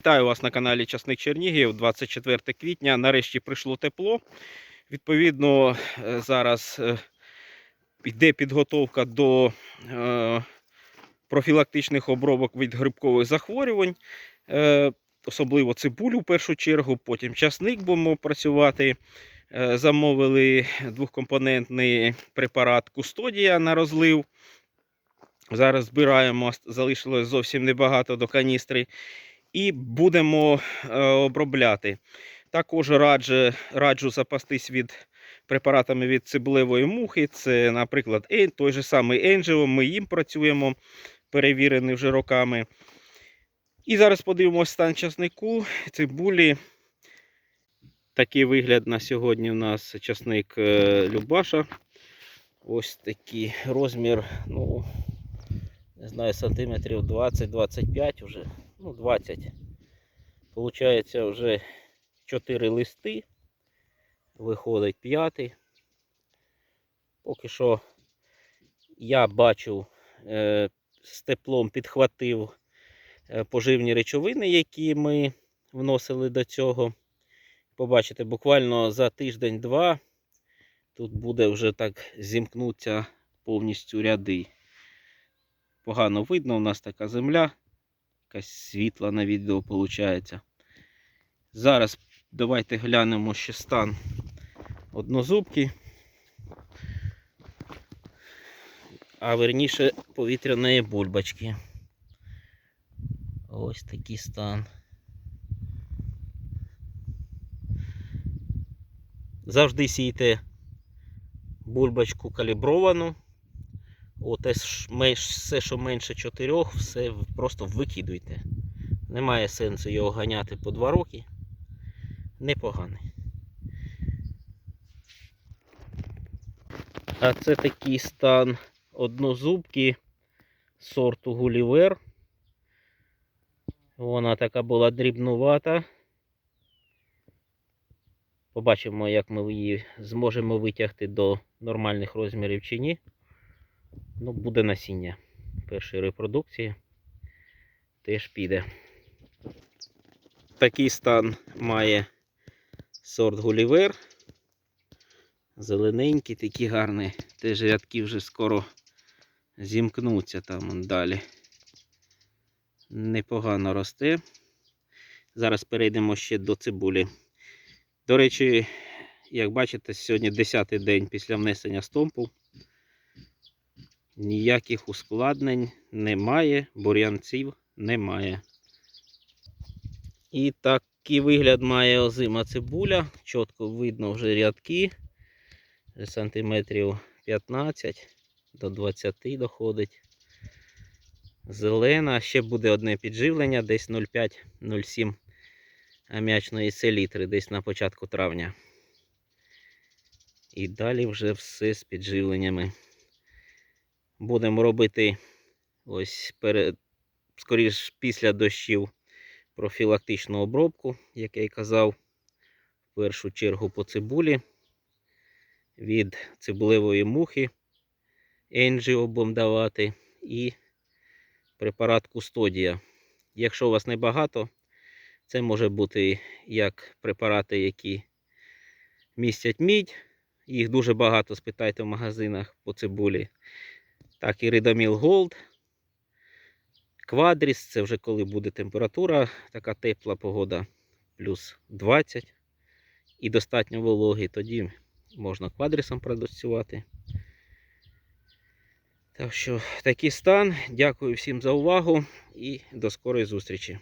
Вітаю вас на каналі Часник Чернігів. 24 квітня. Нарешті прийшло тепло. Відповідно, е, зараз е, йде підготовка до е, профілактичних обробок від грибкових захворювань. Особливо цибулю в першу чергу, потім часник будемо працювати. Замовили двохкомпонентний препарат Кустодія на розлив. Зараз збираємо, залишилось зовсім небагато до каністри і будемо е, обробляти. Також раджу, раджу запастись від препаратами від цибулевої мухи. Це, наприклад, той же самий Енджео. Ми їм працюємо, перевірений вже роками. І зараз подивимося стан часнику, цибулі. Такий вигляд на сьогодні у нас часник е, Любаша. Ось такий розмір, ну, не знаю, сантиметрів 20-25 вже ну, 20. Получається вже 4 листи. Виходить п'ятий. Поки що я бачу, е, з теплом підхватив е, поживні речовини, які ми вносили до цього. Побачите, буквально за тиждень-два тут буде вже так зімкнуться повністю ряди. Погано видно, у нас така земля якась світла на відео виходить. Зараз давайте глянемо ще стан однозубки. А верніше повітряної бульбочки. Ось такий стан. Завжди сійте бульбочку калібровану. От те ж все, що менше 4, все просто викидуйте. Немає сенсу його ганяти по 2 роки. Непоганий. А це такий стан однозубки сорту Гулівер. Вона така була дрібнувата. Побачимо, як ми її зможемо витягти до нормальних розмірів чи ні. Ну, буде насіння першої репродукції. Теж піде. Такий стан має сорт Гулівер. Зелененький, такі гарні. Теж рядки вже скоро зімкнуться там далі. Непогано росте. Зараз перейдемо ще до цибулі. До речі, як бачите, сьогодні 10-й день після внесення стомпу. Ніяких ускладнень немає, бур'янців немає. І такий вигляд має озима цибуля. Чітко видно вже рядки. Сантиметрів 15 до 20 доходить. Зелена. Ще буде одне підживлення, десь 0,5-0,7 ам'ячної селітри, десь на початку травня. І далі вже все з підживленнями. Будемо робити ось перед, скоріш після дощів профілактичну обробку, як я й казав, в першу чергу по цибулі від цибулевої мухи Енджіо будемо давати і препарат Кустодія. Якщо у вас небагато, це може бути як препарати, які містять мідь. Їх дуже багато, спитайте в магазинах по цибулі. Так, і Ридаміл Голд. Квадріс, це вже коли буде температура, така тепла погода, плюс 20 і достатньо вологи, тоді можна квадрісом працювати. Так що такий стан. Дякую всім за увагу і до скорої зустрічі.